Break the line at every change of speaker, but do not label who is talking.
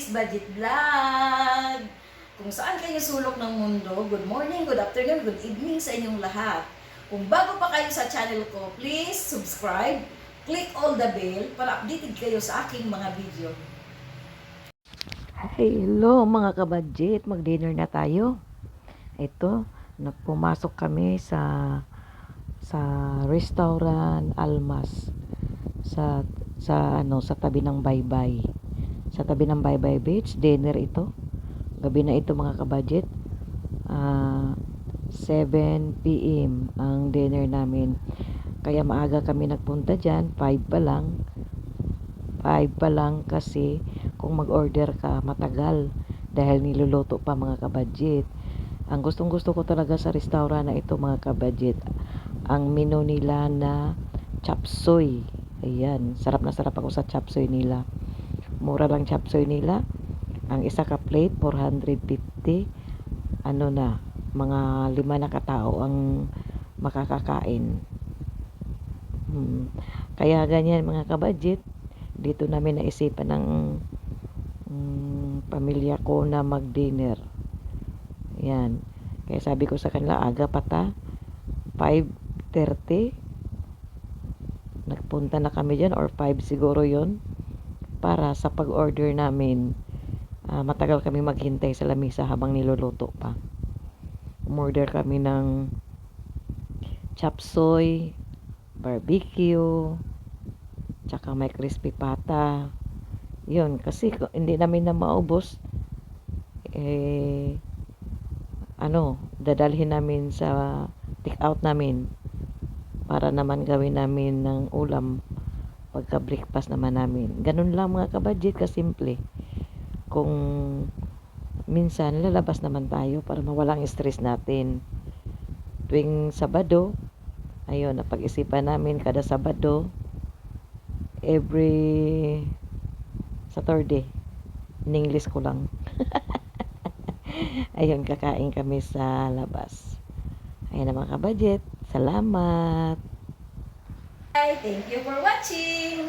Miss Budget Vlog! Kung saan kayo sulok ng mundo, good morning, good afternoon, good evening sa inyong lahat. Kung bago pa kayo sa channel ko, please subscribe, click all the bell para updated kayo sa aking mga video.
Hello mga kabadget, mag-dinner na tayo. Ito, nagpumasok kami sa sa restaurant Almas sa sa ano sa tabi ng Baybay. Sa tabi ng Baybay Beach, dinner ito. Gabi na ito mga kabadget. Ah 7 PM ang dinner namin. Kaya maaga kami nagpunta diyan, 5 pa lang. 5 pa lang kasi kung mag-order ka matagal dahil niluluto pa mga kabadget. Ang gustong gusto ko talaga sa restaurant na ito mga kabadget, ang menu nila na chop suey. Ayan, sarap na sarap ako sa chop suey nila. Mura lang chop suey nila. Ang isa ka plate, 450. Ano na, mga lima na katao ang makakakain. Hmm. Kaya ganyan mga kabadget, dito namin naisipan ng mm, pamilya ko na mag-dinner. Yan. Kaya sabi ko sa kanila, aga pa ta. 5.30. Nagpunta na kami dyan or 5 siguro yon para sa pag-order namin ah, matagal kami maghintay sa lamisa habang niluluto pa. Umorder kami ng chop suey, barbecue, tsaka may crispy pata. Yun, kasi hindi namin na maubos, eh, ano, dadalhin namin sa take out namin para naman gawin namin ng ulam pagka breakfast naman namin. Ganun lang mga kabadget, kasimple. Kung minsan lalabas naman tayo para mawalang stress natin. Tuwing Sabado, ayun, napag-isipan namin kada Sabado, every Saturday. In English ko lang. Ayun, kakain kami sa labas. Ayun na mga kabadget. Salamat.
Hi, thank you for watching!